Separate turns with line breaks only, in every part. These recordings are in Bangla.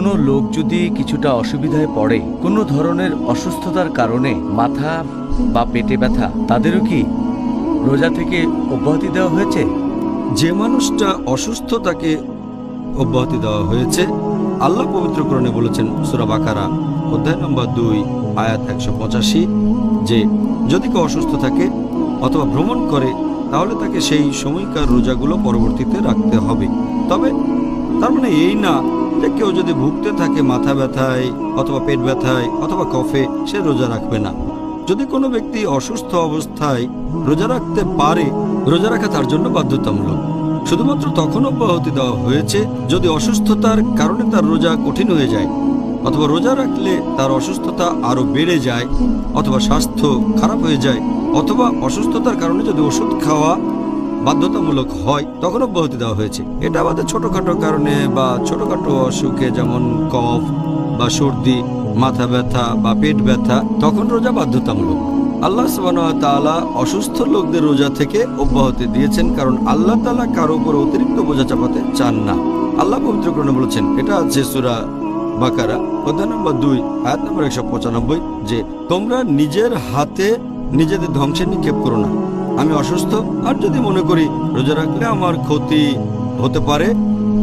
কোনো লোক যদি কিছুটা অসুবিধায় পড়ে, কোনো ধরনের অসুস্থতার কারণে মাথা বা পেটে ব্যথা, তাদেরও কি রোজা থেকে অব্যাহতি দেওয়া হয়েছে?
যে মানুষটা অসুস্থ তাকে অব্যাহতি দেওয়া হয়েছে, আল্লাহ পবিত্রকরণে বলেছেন, সুরা বাকারা, অধ্যায় নম্বর দুই, আয়াত একশো পঁচাশি, যে যদি কেউ অসুস্থ থাকে অথবা ভ্রমণ করে, তাহলে তাকে সেই সময়কার রোজাগুলো পরবর্তীতে রাখতে হবে। তবে তার মানে এই না যে কেউ যদি ভুগতে থাকে মাথা ব্যথায় অথবা পেট ব্যথায় অথবা কফে, সে রোজা রাখবে না। যদি কোনো ব্যক্তি অসুস্থ অবস্থায় রোজা রাখতে পারে, রোজা রাখা তার জন্য বাধ্যতামূলক। শুধুমাত্র তখন অব্যাহতি দেওয়া হয়েছে যদি অসুস্থতার কারণে তার রোজা কঠিন হয়ে যায়, অথবা রোজা রাখলে তার অসুস্থতা আরও বেড়ে যায়, অথবা স্বাস্থ্য খারাপ হয়ে যায়, অথবা অসুস্থতার কারণে যদি ওষুধ খাওয়া বাধ্যতামূলক হয় তখন অব্যাহতি দেওয়া হয়েছে। এটা আমাদের ছোটখাটো কারণে বা ছোটখাটো অসুখে যেমন কফ বা সর্দি, মাথা ব্যথা বা পেট ব্যথা, তখন রোজা বাধ্যতামূলক। আল্লাহ তাআলা অসুস্থ লোকদের রোজা থেকে অব্যাহতি দিয়েছেন, কারণ আল্লাহ তালা কারও উপর অতিরিক্ত বোঝা চাপাতে চান না। আল্লাহ পবিত্রকরণে বলেছেন, এটা আছে সুরা বাকারা, অধ্যায় নম্বর দুই, আয়াত নম্বর একশো পঁচানব্বই, যে তোমরা নিজের হাতে নিজেদের ধ্বংসে নিক্ষেপ করো না। আমি অসুস্থ, আর যদি মনে করি রোজা রাখলে আমার ক্ষতি হতে পারে,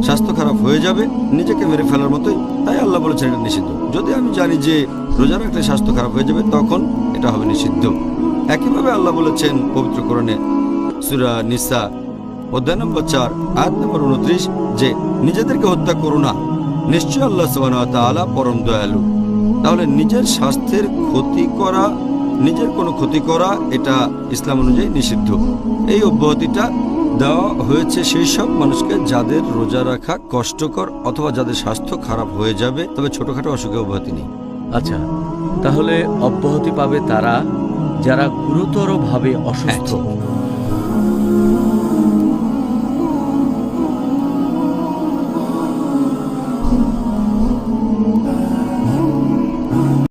স্বাস্থ্য খারাপ হয়ে যাবে, নিজেকে মেরে ফেলার মতোই, তাই আল্লাহ বলেছেন এটা নিষিদ্ধ। যদি আমি জানি যে রোজা রাখলে স্বাস্থ্য খারাপ হয়ে যাবে, তখন এটা হবে নিষিদ্ধ। একইভাবে আল্লাহ বলেছেন পবিত্রকরণে সুরা নিসা, অধ্যায় নম্বর চার, আয়াত নম্বর উনত্রিশ, যে নিজেদেরকে হত্যা করো না। নিশ্চয় আল্লাহ তাআলা পরম দয়ালু। তাহলে নিজের স্বাস্থ্যের ক্ষতি করা নিজের কোনো ক্ষতি করা এটা ইসলাম অনুযায়ী নিষিদ্ধ। এই অব্যাহতিটা দেওয়া হয়েছে সেই সব মানুষকে যাদের রোজা রাখা কষ্টকর অথবা যাদের স্বাস্থ্য খারাপ হয়ে যাবে তবে ছোটখাটো অসুখে অব্যাহতি নেই।
আচ্ছা তাহলে অব্যাহতি পাবে তারা যারা গুরুতরভাবে অসুস্থ।
হ্যাঁ,